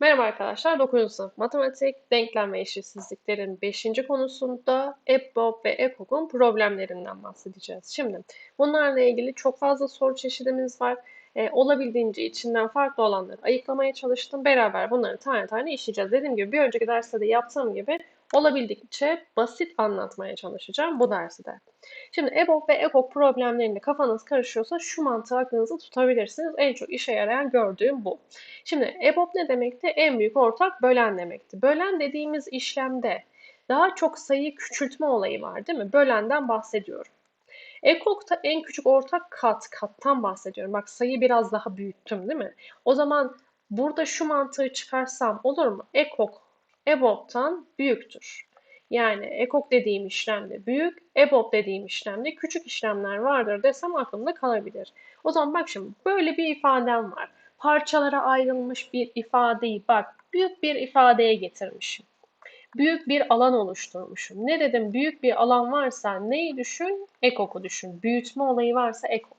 Merhaba arkadaşlar, 9. sınıf matematik, denklem ve eşitsizliklerin 5. konusunda EBOB ve EKOK'un problemlerinden bahsedeceğiz. Şimdi bunlarla ilgili çok fazla soru çeşidimiz var. Ee, olabildiğince içinden farklı olanları ayıklamaya çalıştım. Beraber bunları tane tane işleyeceğiz. Dediğim gibi bir önceki derste de yaptığım gibi olabildiğince basit anlatmaya çalışacağım bu dersi de. Şimdi EBOB ve EKOK problemlerinde kafanız karışıyorsa şu mantığı aklınızda tutabilirsiniz. En çok işe yarayan gördüğüm bu. Şimdi EBOB ne demekti? En büyük ortak bölen demekti. Bölen dediğimiz işlemde daha çok sayı küçültme olayı var değil mi? Bölenden bahsediyorum. EKOK'ta en küçük ortak kat, kattan bahsediyorum. Bak sayıyı biraz daha büyüttüm değil mi? O zaman burada şu mantığı çıkarsam olur mu? EKOK EBOB'tan büyüktür. Yani ekok dediğim işlemde büyük, EBOB dediğim işlemde küçük işlemler vardır desem aklımda kalabilir. O zaman bak şimdi böyle bir ifadem var. Parçalara ayrılmış bir ifadeyi bak büyük bir ifadeye getirmişim. Büyük bir alan oluşturmuşum. Ne dedim? Büyük bir alan varsa neyi düşün? Ekok'u düşün. Büyütme olayı varsa ekok.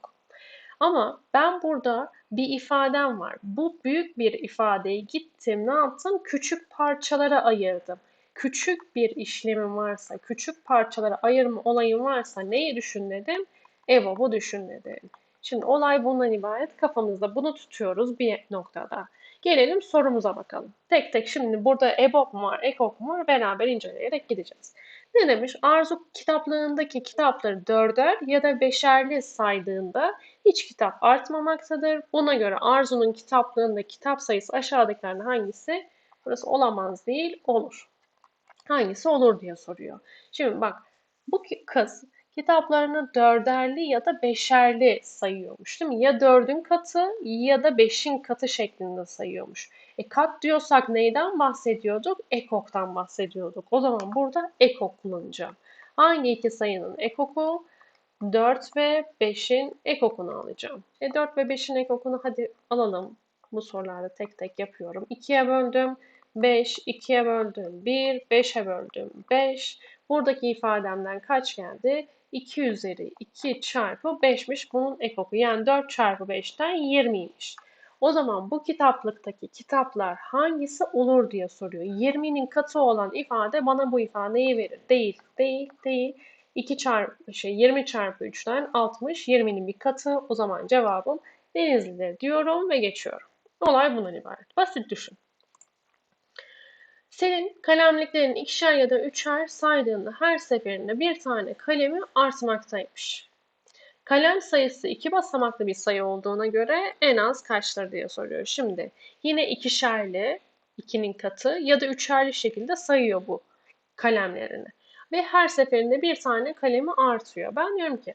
Ama ben burada bir ifadem var. Bu büyük bir ifadeyi gittim ne yaptım? Küçük parçalara ayırdım küçük bir işlemim varsa, küçük parçalara ayırma olayım varsa neyi düşün dedim? EBOB'u düşün dedim. Şimdi olay bundan ibaret. Kafamızda bunu tutuyoruz bir noktada. Gelelim sorumuza bakalım. Tek tek şimdi burada EBOB mu var, EKOK mu var beraber inceleyerek gideceğiz. Ne demiş? Arzu kitaplığındaki kitapları dörder ya da beşerli saydığında hiç kitap artmamaktadır. Buna göre Arzu'nun kitaplığında kitap sayısı aşağıdakilerden hangisi? Burası olamaz değil, olur hangisi olur diye soruyor. Şimdi bak bu kız kitaplarını dörderli ya da beşerli sayıyormuş değil mi? Ya dördün katı ya da beşin katı şeklinde sayıyormuş. E kat diyorsak neyden bahsediyorduk? Ekok'tan bahsediyorduk. O zaman burada ekok kullanacağım. Hangi iki sayının ekoku? 4 ve 5'in ekokunu alacağım. E 4 ve 5'in ekokunu hadi alalım. Bu sorularda tek tek yapıyorum. 2'ye böldüm. 5, 2'ye böldüm 1, 5'e böldüm 5. Buradaki ifademden kaç geldi? 2 üzeri 2 çarpı 5'miş bunun ekoku. Yani 4 çarpı 5'ten 20'ymiş. O zaman bu kitaplıktaki kitaplar hangisi olur diye soruyor. 20'nin katı olan ifade bana bu ifadeyi verir. Değil, değil, değil. 2 çarpı şey 20 çarpı 3'ten 60, 20'nin bir katı. O zaman cevabım Denizli'dir diyorum ve geçiyorum. Olay bundan ibaret. Basit düşün. Senin kalemliklerin ikişer ya da üçer saydığında her seferinde bir tane kalemi artmaktaymış. Kalem sayısı iki basamaklı bir sayı olduğuna göre en az kaçtır diye soruyor. Şimdi yine ikişerli, ikinin katı ya da üçerli şekilde sayıyor bu kalemlerini. Ve her seferinde bir tane kalemi artıyor. Ben diyorum ki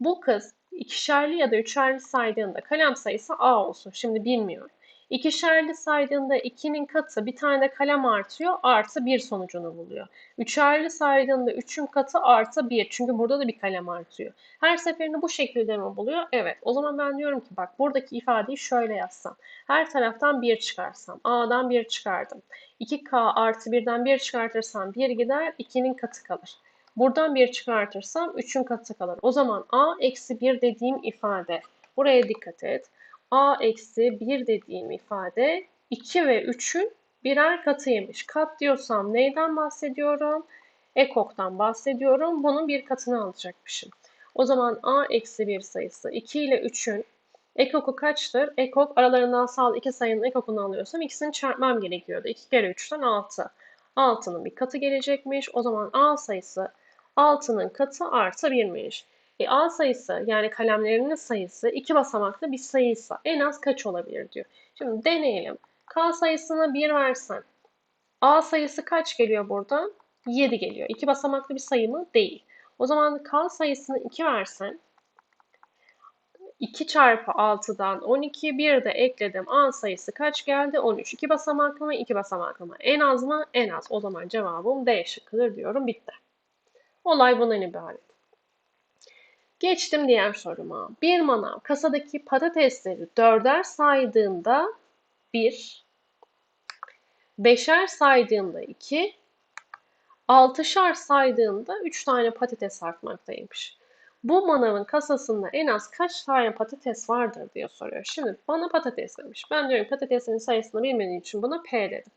bu kız ikişerli ya da üçerli saydığında kalem sayısı A olsun. Şimdi bilmiyorum. İkişerli saydığında 2'nin katı bir tane kalem artıyor. Artı 1 sonucunu buluyor. Üçerli saydığında 3'ün katı artı 1. Çünkü burada da bir kalem artıyor. Her seferinde bu şekilde mi buluyor? Evet. O zaman ben diyorum ki bak buradaki ifadeyi şöyle yazsam. Her taraftan 1 çıkarsam. A'dan 1 çıkardım. 2K artı 1'den 1 çıkartırsam 1 gider. 2'nin katı kalır. Buradan 1 çıkartırsam 3'ün katı kalır. O zaman A eksi 1 dediğim ifade. Buraya dikkat et a eksi 1 dediğim ifade 2 ve 3'ün birer katıymış. Kat diyorsam neyden bahsediyorum? Ekok'tan bahsediyorum. Bunun bir katını alacakmışım. O zaman a eksi 1 sayısı 2 ile 3'ün ekoku kaçtır? Ekok aralarından sağ iki sayının ekokunu alıyorsam ikisini çarpmam gerekiyordu. 2 kere 3'ten 6. 6'nın bir katı gelecekmiş. O zaman a sayısı 6'nın katı artı 1'miş. E, A sayısı yani kalemlerinin sayısı iki basamaklı bir sayıysa en az kaç olabilir diyor. Şimdi deneyelim. K sayısına 1 versen A sayısı kaç geliyor buradan? 7 geliyor. İki basamaklı bir sayı mı? Değil. O zaman K sayısını 2 versen 2 çarpı 6'dan 12 bir de ekledim. A sayısı kaç geldi? 13. 2 basamaklı mı? 2 basamaklı mı? En az mı? En az. O zaman cevabım D şıkkıdır diyorum. Bitti. Olay bundan ibaret. Geçtim diğer soruma. Bir manav kasadaki patatesleri dörder saydığında bir, beşer saydığında iki, altışar saydığında üç tane patates artmaktaymış. Bu manavın kasasında en az kaç tane patates vardır diye soruyor. Şimdi bana patates demiş. Ben diyorum patateslerin sayısını bilmediğim için buna P dedim.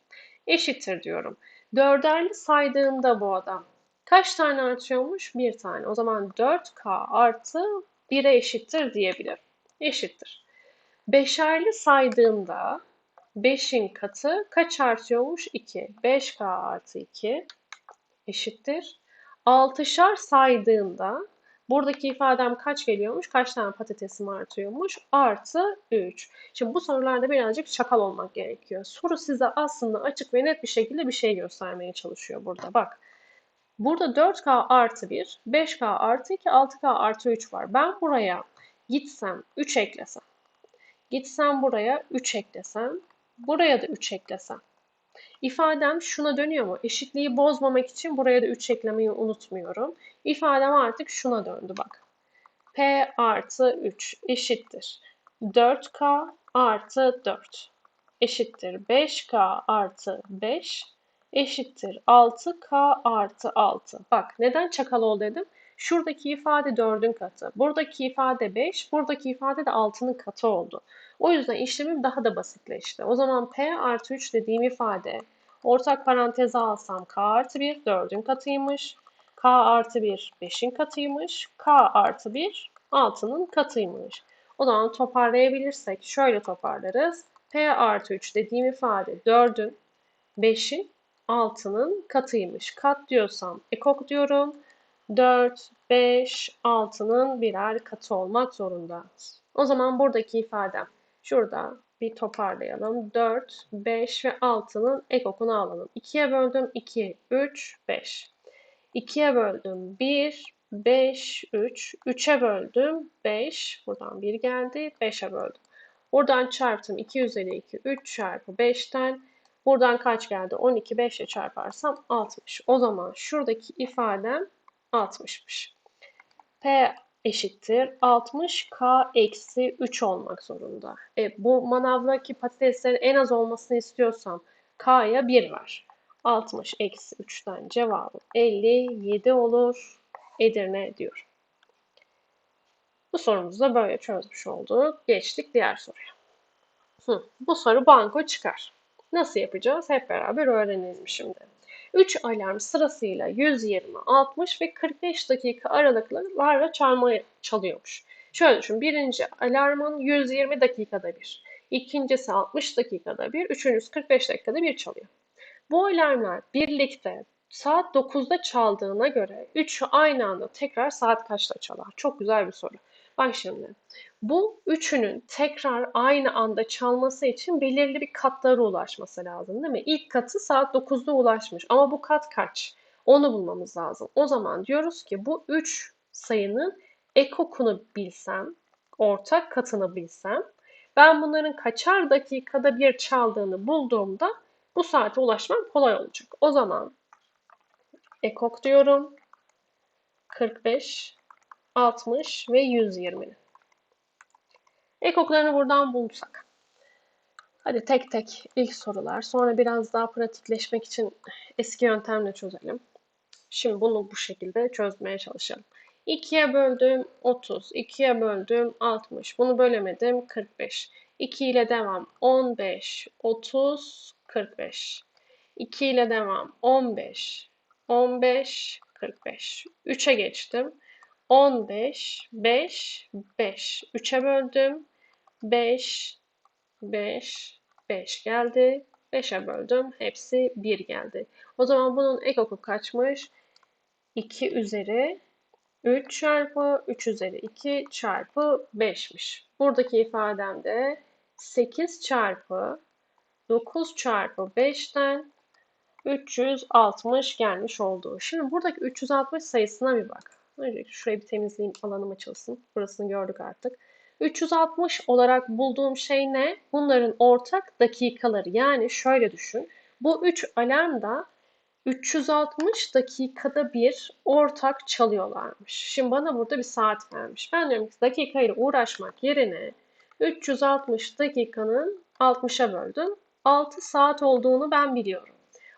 Eşittir diyorum. Dörderli saydığında bu adam kaç tane artıyormuş? Bir tane. O zaman 4K artı 1'e eşittir diyebilirim. Eşittir. Beşerli saydığımda 5'in katı kaç artıyormuş? 2. 5K artı 2 eşittir. Altışar saydığımda buradaki ifadem kaç geliyormuş? Kaç tane patatesim artıyormuş? Artı 3. Şimdi bu sorularda birazcık çakal olmak gerekiyor. Soru size aslında açık ve net bir şekilde bir şey göstermeye çalışıyor burada. Bak. Burada 4K artı 1, 5K artı 2, 6K artı 3 var. Ben buraya gitsem 3 eklesem. Gitsem buraya 3 eklesem. Buraya da 3 eklesem. İfadem şuna dönüyor mu? Eşitliği bozmamak için buraya da 3 eklemeyi unutmuyorum. İfadem artık şuna döndü bak. P artı 3 eşittir. 4K artı 4 eşittir. 5K artı 5 eşittir. 6K artı 6. Bak neden çakal ol dedim? Şuradaki ifade 4'ün katı. Buradaki ifade 5. Buradaki ifade de 6'nın katı oldu. O yüzden işlemim daha da basitleşti. O zaman P artı 3 dediğim ifade ortak paranteze alsam K artı 1 4'ün katıymış. K artı 1 5'in katıymış. K artı 1 6'nın katıymış. O zaman toparlayabilirsek şöyle toparlarız. P artı 3 dediğim ifade 4'ün 5'in 6'nın katıymış. Kat diyorsam ekok diyorum. 4, 5, 6'nın birer katı olmak zorunda. O zaman buradaki ifadem şurada bir toparlayalım. 4, 5 ve 6'nın ekokunu alalım. 2'ye böldüm 2, 3, 5. 2'ye böldüm 1, 5, 3. 3'e böldüm 5. Buradan 1 geldi. 5'e böldüm. Buradan çarptım 2 üzeri 2, 3 çarpı 5'ten. Buradan kaç geldi? 12, 5 ile çarparsam 60. O zaman şuradaki ifadem 60'mış. P eşittir 60K eksi 3 olmak zorunda. E, bu manavdaki patateslerin en az olmasını istiyorsam K'ya 1 var. 60 eksi 3'ten cevabı 57 olur. Edirne diyor. Bu sorumuzu da böyle çözmüş olduk. Geçtik diğer soruya. Hı, bu soru banko çıkar. Nasıl yapacağız? Hep beraber öğrenelim şimdi. 3 alarm sırasıyla 120, 60 ve 45 dakika aralıklarla çalma çalıyormuş. Şöyle düşün. Birinci alarmın 120 dakikada bir. ikincisi 60 dakikada bir. Üçüncüsü 45 dakikada bir çalıyor. Bu alarmlar birlikte saat 9'da çaldığına göre üçü aynı anda tekrar saat kaçta çalar? Çok güzel bir soru. Bak şimdi. Bu üçünün tekrar aynı anda çalması için belirli bir katlara ulaşması lazım değil mi? İlk katı saat 9'da ulaşmış ama bu kat kaç? Onu bulmamız lazım. O zaman diyoruz ki bu üç sayının ekokunu bilsem, ortak katını bilsem, ben bunların kaçar dakikada bir çaldığını bulduğumda bu saate ulaşmam kolay olacak. O zaman ekok diyorum. 45, 60 ve 120'nin. Ekoklarını buradan bulsak. Hadi tek tek ilk sorular. Sonra biraz daha pratikleşmek için eski yöntemle çözelim. Şimdi bunu bu şekilde çözmeye çalışalım. 2'ye böldüm 30, 2'ye böldüm 60. Bunu bölemedim 45. 2 ile devam 15, 30, 45. 2 ile devam 15, 15, 45. 3'e geçtim. 15, 5, 5. 3'e böldüm. 5, 5, 5 geldi. 5'e böldüm. Hepsi 1 geldi. O zaman bunun ekoku kaçmış? 2 üzeri 3 çarpı 3 üzeri 2 çarpı 5'miş. Buradaki ifadem de 8 çarpı 9 çarpı 5'ten 360 gelmiş oldu. Şimdi buradaki 360 sayısına bir bak. Öncelikle şurayı bir temizleyeyim alanım açılsın. Burasını gördük artık. 360 olarak bulduğum şey ne? Bunların ortak dakikaları. Yani şöyle düşün. Bu 3 alarm da 360 dakikada bir ortak çalıyorlarmış. Şimdi bana burada bir saat vermiş. Ben diyorum ki dakikayla uğraşmak yerine 360 dakikanın 60'a böldüm. 6 saat olduğunu ben biliyorum.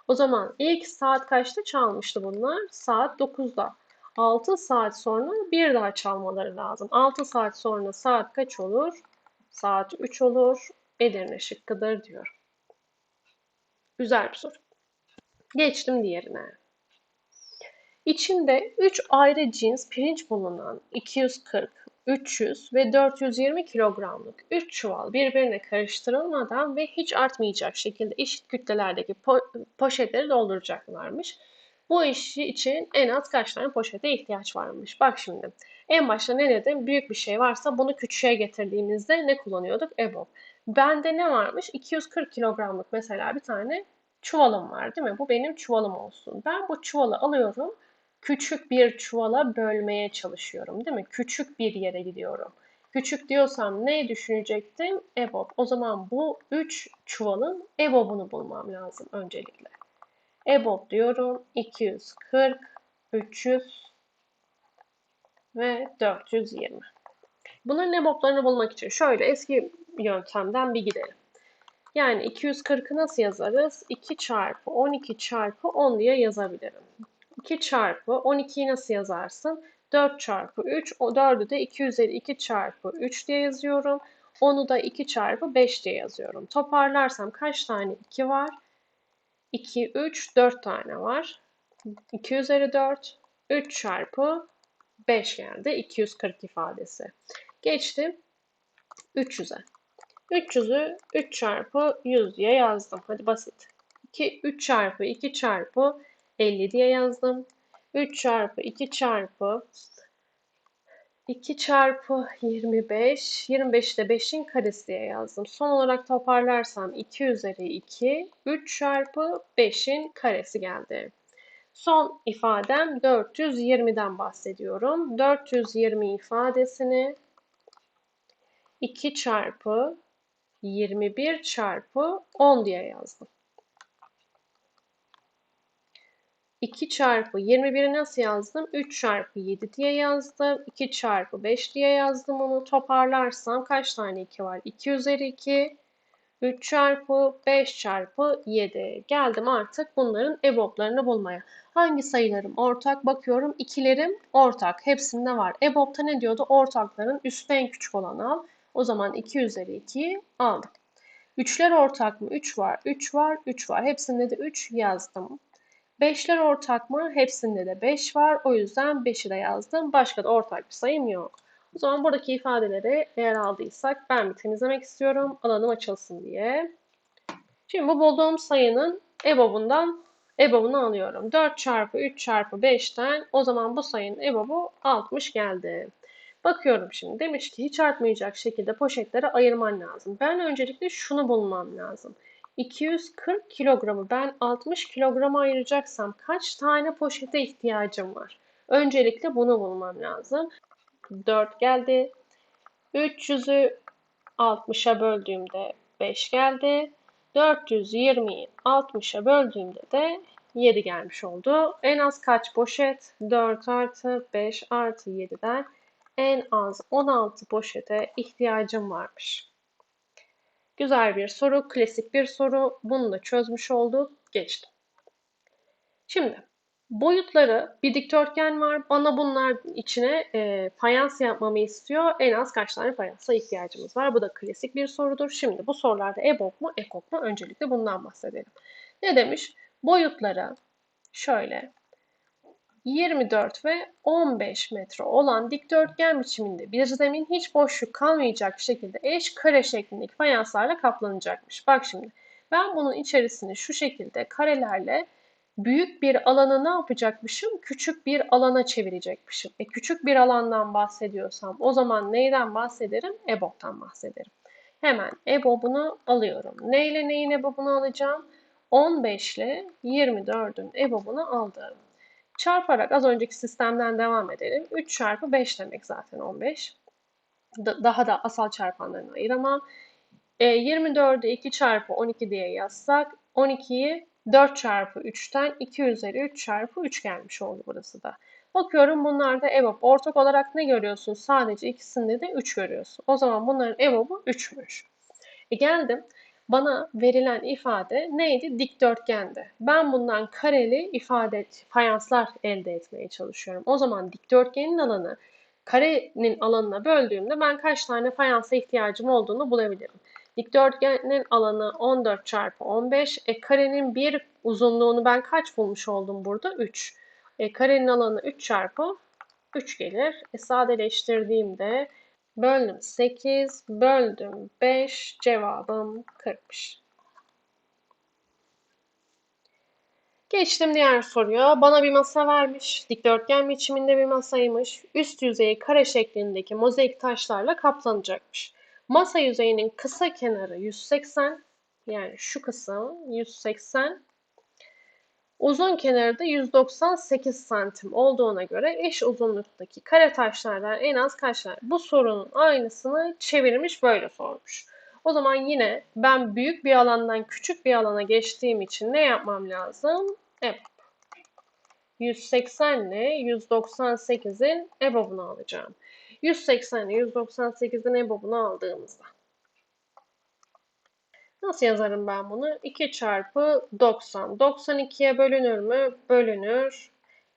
O zaman ilk saat kaçta çalmıştı bunlar? Saat 9'da. 6 saat sonra bir daha çalmaları lazım. 6 saat sonra saat kaç olur? Saat 3 olur. Edirne şıkkıdır diyor. Güzel bir soru. Geçtim diğerine. İçinde 3 ayrı cins pirinç bulunan 240, 300 ve 420 kilogramlık 3 çuval birbirine karıştırılmadan ve hiç artmayacak şekilde eşit kütlelerdeki po- poşetleri dolduracaklarmış. Bu işi için en az kaç tane poşete ihtiyaç varmış? Bak şimdi. En başta ne dedim? Büyük bir şey varsa bunu küçüğe getirdiğimizde ne kullanıyorduk? EBOB. Bende ne varmış? 240 kilogramlık mesela bir tane çuvalım var değil mi? Bu benim çuvalım olsun. Ben bu çuvalı alıyorum. Küçük bir çuvala bölmeye çalışıyorum değil mi? Küçük bir yere gidiyorum. Küçük diyorsam ne düşünecektim? EBOB. O zaman bu 3 çuvalın EBOB'unu bulmam lazım öncelikle. EBOB diyorum. 240, 300 ve 420. Bunların EBOB'larını bulmak için şöyle eski yöntemden bir gidelim. Yani 240'ı nasıl yazarız? 2 çarpı 12 çarpı 10 diye yazabilirim. 2 çarpı 12'yi nasıl yazarsın? 4 çarpı 3. O 4'ü de 2 üzeri 2 çarpı 3 diye yazıyorum. 10'u da 2 çarpı 5 diye yazıyorum. Toparlarsam kaç tane 2 var? 2, 3, 4 tane var. 2 üzeri 4, 3 çarpı 5 geldi. 240 ifadesi. Geçtim 300'e. 300'ü 3 çarpı 100 diye yazdım. Hadi basit. 2, 3 çarpı 2 çarpı 50 diye yazdım. 3 çarpı 2 çarpı 2 çarpı 25, 25 de 5'in karesi diye yazdım. Son olarak toparlarsam 2 üzeri 2, 3 çarpı 5'in karesi geldi. Son ifadem 420'den bahsediyorum. 420 ifadesini 2 çarpı 21 çarpı 10 diye yazdım. 2 çarpı 21'i nasıl yazdım? 3 çarpı 7 diye yazdım. 2 çarpı 5 diye yazdım onu. Toparlarsam kaç tane 2 var? 2 üzeri 2. 3 çarpı 5 çarpı 7. Geldim artık bunların EBOB'larını bulmaya. Hangi sayılarım ortak? Bakıyorum ikilerim ortak. Hepsinde var. EBOB'ta ne diyordu? Ortakların üstte en küçük olanı al. O zaman 2 üzeri 2'yi aldım. Üçler ortak mı? 3 var. 3 var. 3 var. Hepsinde de 3 yazdım. Beşler ortak mı? Hepsinde de 5 var. O yüzden 5'i de yazdım. Başka da ortak bir sayım yok. O zaman buradaki ifadeleri eğer aldıysak ben bir temizlemek istiyorum. Alanım açılsın diye. Şimdi bu bulduğum sayının EBOB'undan EBOB'unu alıyorum. 4 çarpı 3 çarpı 5'ten o zaman bu sayının EBOB'u 60 geldi. Bakıyorum şimdi. Demiş ki hiç artmayacak şekilde poşetlere ayırman lazım. Ben öncelikle şunu bulmam lazım. 240 kilogramı ben 60 kilograma ayıracaksam kaç tane poşete ihtiyacım var? Öncelikle bunu bulmam lazım. 4 geldi. 300'ü 60'a böldüğümde 5 geldi. 420'yi 60'a böldüğümde de 7 gelmiş oldu. En az kaç poşet? 4 artı 5 artı 7'den en az 16 poşete ihtiyacım varmış. Güzel bir soru, klasik bir soru. Bunu da çözmüş olduk. Geçtim. Şimdi boyutları bir dikdörtgen var. Bana bunlar içine e, fayans yapmamı istiyor. En az kaç tane fayansa ihtiyacımız var? Bu da klasik bir sorudur. Şimdi bu sorularda EBOB mu, EKOK mu? Öncelikle bundan bahsedelim. Ne demiş? Boyutları şöyle 24 ve 15 metre olan dikdörtgen biçiminde bir zemin hiç boşluk kalmayacak şekilde eş kare şeklindeki fayanslarla kaplanacakmış. Bak şimdi ben bunun içerisini şu şekilde karelerle büyük bir alanı ne yapacakmışım? Küçük bir alana çevirecekmişim. E küçük bir alandan bahsediyorsam o zaman neyden bahsederim? EBOB'dan bahsederim. Hemen EBOB'unu alıyorum. Ne ile neyin EBOB'unu alacağım? 15 ile 24'ün EBOB'unu aldım. Çarparak az önceki sistemden devam edelim. 3 çarpı 5 demek zaten 15. daha da asal çarpanlarını ayıramam. E, 24'ü 2 çarpı 12 diye yazsak 12'yi 4 çarpı 3'ten 2 üzeri 3 çarpı 3 gelmiş oldu burası da. Bakıyorum bunlarda EBOB ortak olarak ne görüyorsun? Sadece ikisinde de 3 görüyorsun. O zaman bunların EBOB'u 3'müş. E geldim. Bana verilen ifade neydi? Dikdörtgendi. Ben bundan kareli ifade, fayanslar elde etmeye çalışıyorum. O zaman dikdörtgenin alanı karenin alanına böldüğümde ben kaç tane fayansa ihtiyacım olduğunu bulabilirim. Dikdörtgenin alanı 14 çarpı 15. E, karenin bir uzunluğunu ben kaç bulmuş oldum burada? 3. E, karenin alanı 3 çarpı 3 gelir. E, sadeleştirdiğimde böldüm 8, böldüm 5, cevabım 40'mış. Geçtim diğer soruya. Bana bir masa vermiş. Dikdörtgen biçiminde bir masaymış. Üst yüzeyi kare şeklindeki mozaik taşlarla kaplanacakmış. Masa yüzeyinin kısa kenarı 180. Yani şu kısım 180. Uzun kenarı da 198 santim olduğuna göre eş uzunluktaki kare taşlardan en az kaç tane? Bu sorunun aynısını çevirmiş böyle sormuş. O zaman yine ben büyük bir alandan küçük bir alana geçtiğim için ne yapmam lazım? Evet. 180 ile 198'in EBOB'unu alacağım. 180 ile 198'in EBOB'unu aldığımızda Nasıl yazarım ben bunu? 2 çarpı 90. 92'ye bölünür mü? Bölünür.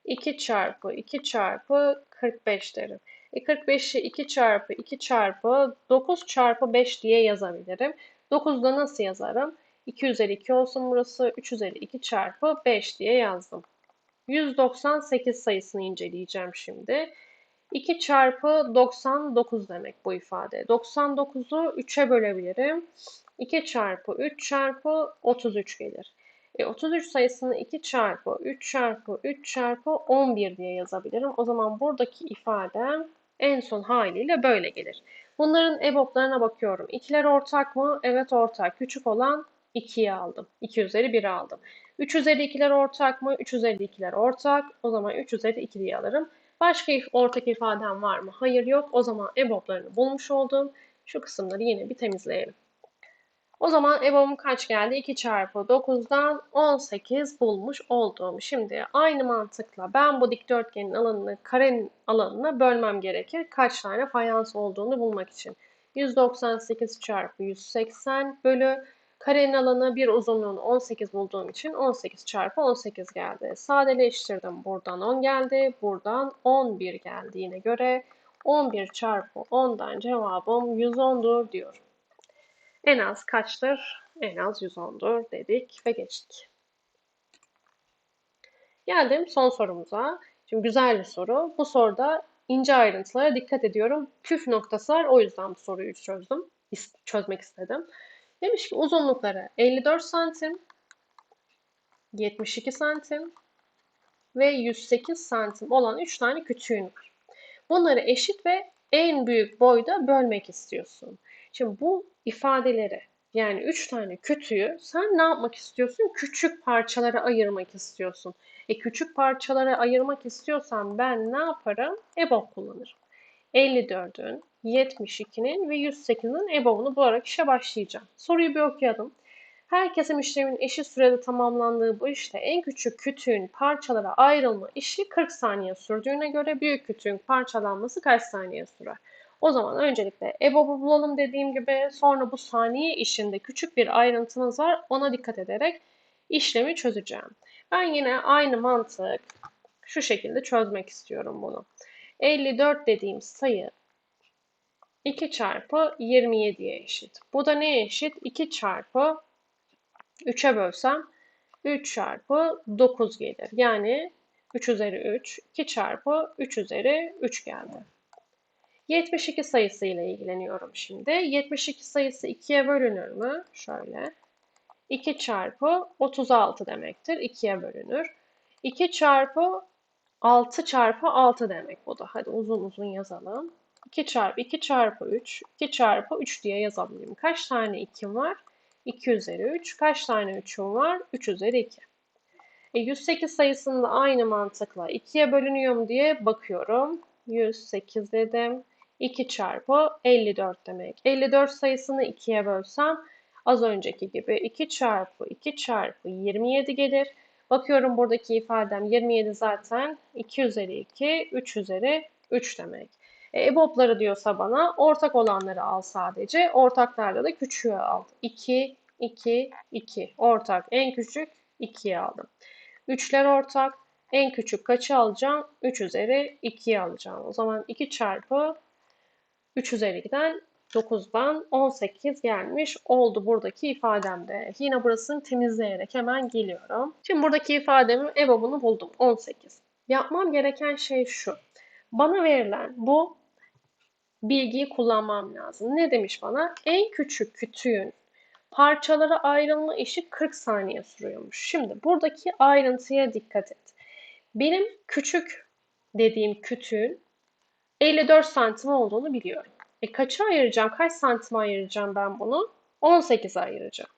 2 çarpı 2 çarpı 45 derim. E 45'i 2 çarpı 2 çarpı 9 çarpı 5 diye yazabilirim. 9'da nasıl yazarım? 2 üzeri 2 olsun burası. 3 üzeri 2 çarpı 5 diye yazdım. 198 sayısını inceleyeceğim şimdi. 2 çarpı 99 demek bu ifade. 99'u 3'e bölebilirim. 2 çarpı 3 çarpı 33 gelir. E, 33 sayısını 2 çarpı 3 çarpı 3 çarpı 11 diye yazabilirim. O zaman buradaki ifadem en son haliyle böyle gelir. Bunların EBOB'larına bakıyorum. İkiler ortak mı? Evet ortak. Küçük olan 2'yi aldım. 2 üzeri 1'i aldım. 3 üzeri 2'ler ortak mı? 3 üzeri 2'ler ortak. O zaman 3 üzeri 2 diye alırım. Başka ortak ifadem var mı? Hayır yok. O zaman EBOB'larını bulmuş oldum. Şu kısımları yine bir temizleyelim. O zaman EBOB'um kaç geldi? 2 çarpı 9'dan 18 bulmuş oldum. Şimdi aynı mantıkla ben bu dikdörtgenin alanını karenin alanına bölmem gerekir. Kaç tane fayans olduğunu bulmak için. 198 çarpı 180 bölü karenin alanı bir uzunluğunu 18 bulduğum için 18 çarpı 18 geldi. Sadeleştirdim. Buradan 10 geldi. Buradan 11 geldiğine göre 11 çarpı 10'dan cevabım 110'dur diyorum. En az kaçtır? En az 110'dur dedik ve geçtik. Geldim son sorumuza. Şimdi güzel bir soru. Bu soruda ince ayrıntılara dikkat ediyorum. Püf noktası var. O yüzden bu soruyu çözdüm. Çözmek istedim. Demiş ki uzunlukları 54 santim, 72 santim ve 108 santim olan 3 tane küçüğün var. Bunları eşit ve en büyük boyda bölmek istiyorsun. Şimdi bu ifadeleri yani üç tane kütüğü sen ne yapmak istiyorsun? Küçük parçalara ayırmak istiyorsun. E küçük parçalara ayırmak istiyorsan ben ne yaparım? EBOB kullanırım. 54'ün, 72'nin ve 108'in EBOB'unu bularak işe başlayacağım. Soruyu bir okuyalım. Her kesim işlemin eşit sürede tamamlandığı bu işte en küçük kütüğün parçalara ayrılma işi 40 saniye sürdüğüne göre büyük kütüğün parçalanması kaç saniye sürer? O zaman öncelikle EBOB'u bulalım dediğim gibi sonra bu saniye işinde küçük bir ayrıntımız var. Ona dikkat ederek işlemi çözeceğim. Ben yine aynı mantık şu şekilde çözmek istiyorum bunu. 54 dediğim sayı 2 çarpı 27'ye eşit. Bu da neye eşit? 2 çarpı 3'e bölsem 3 çarpı 9 gelir. Yani 3 üzeri 3, 2 çarpı 3 üzeri 3 geldi. 72 sayısı ile ilgileniyorum şimdi. 72 sayısı 2'ye bölünür mü? Şöyle. 2 çarpı 36 demektir. 2'ye bölünür. 2 çarpı 6 çarpı 6 demek bu da. Hadi uzun uzun yazalım. 2 çarpı 2 çarpı 3. 2 çarpı 3 diye yazabilirim. Kaç tane 2'm var? 2 üzeri 3. Kaç tane 3'üm var? 3 üzeri 2. E 108 sayısında aynı mantıkla 2'ye bölünüyor mu diye bakıyorum. 108 dedim. 2 çarpı 54 demek. 54 sayısını 2'ye bölsem az önceki gibi 2 çarpı 2 çarpı 27 gelir. Bakıyorum buradaki ifadem 27 zaten 2 üzeri 2, 3 üzeri 3 demek. E, EBOB'ları diyorsa bana ortak olanları al sadece. Ortaklarda da küçüğü al. 2, 2, 2. Ortak en küçük 2'yi aldım. Üçler ortak. En küçük kaçı alacağım? 3 üzeri 2'yi alacağım. O zaman 2 çarpı 3 üzeri 2'den 9'dan 18 gelmiş oldu buradaki ifademde. Yine burasını temizleyerek hemen geliyorum. Şimdi buradaki ifademi EBOB'unu buldum. 18. Yapmam gereken şey şu. Bana verilen bu bilgiyi kullanmam lazım. Ne demiş bana? En küçük kütüğün parçalara ayrılma işi 40 saniye sürüyormuş. Şimdi buradaki ayrıntıya dikkat et. Benim küçük dediğim kütüğün 54 santim olduğunu biliyorum. E kaça ayıracağım? Kaç santim ayıracağım ben bunu? 18'e ayıracağım.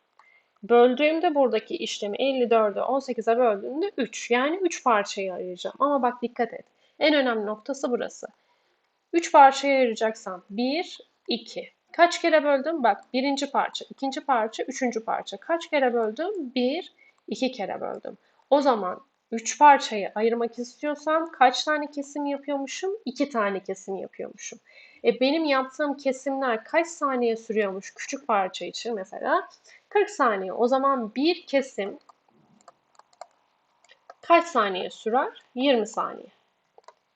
Böldüğümde buradaki işlemi 54'ü 18'e böldüğümde 3. Yani 3 parçaya ayıracağım. Ama bak dikkat et. En önemli noktası burası. 3 parçaya ayıracaksam 1, 2. Kaç kere böldüm? Bak birinci parça, ikinci parça, üçüncü parça. Kaç kere böldüm? 1, 2 kere böldüm. O zaman 3 parçayı ayırmak istiyorsam kaç tane kesim yapıyormuşum? 2 tane kesim yapıyormuşum. E benim yaptığım kesimler kaç saniye sürüyormuş küçük parça için mesela? 40 saniye. O zaman bir kesim kaç saniye sürer? 20 saniye.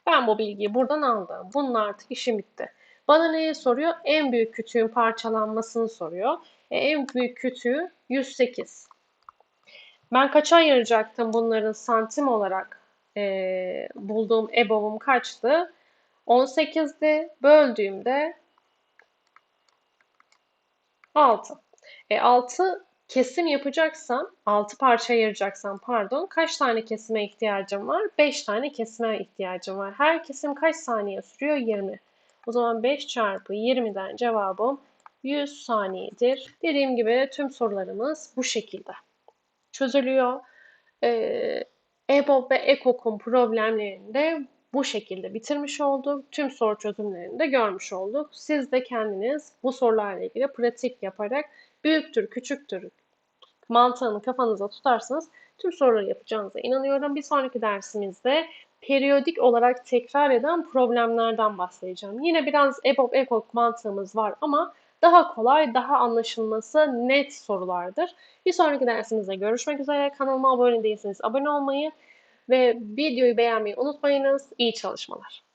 Ben bu bilgiyi buradan aldım. Bunun artık işim bitti. Bana neyi soruyor? En büyük kütüğün parçalanmasını soruyor. E, en büyük kütüğü 108. Ben kaça ayıracaktım bunların santim olarak e, bulduğum EBOB'um kaçtı? 18'di. Böldüğümde 6. E 6 kesim yapacaksam, 6 parça ayıracaksam pardon, kaç tane kesime ihtiyacım var? 5 tane kesime ihtiyacım var. Her kesim kaç saniye sürüyor? 20. O zaman 5 çarpı 20'den cevabım 100 saniyedir. Dediğim gibi tüm sorularımız bu şekilde çözülüyor. Ee, EBOB ve EKOK'un problemlerini de bu şekilde bitirmiş olduk. Tüm soru çözümlerini de görmüş olduk. Siz de kendiniz bu sorularla ilgili pratik yaparak büyüktür, küçüktür mantığını kafanıza tutarsanız tüm soruları yapacağınıza inanıyorum. Bir sonraki dersimizde periyodik olarak tekrar eden problemlerden bahsedeceğim. Yine biraz EBOB, EKOK mantığımız var ama daha kolay, daha anlaşılması net sorulardır. Bir sonraki dersimizde görüşmek üzere. Kanalıma abone değilseniz abone olmayı ve videoyu beğenmeyi unutmayınız. İyi çalışmalar.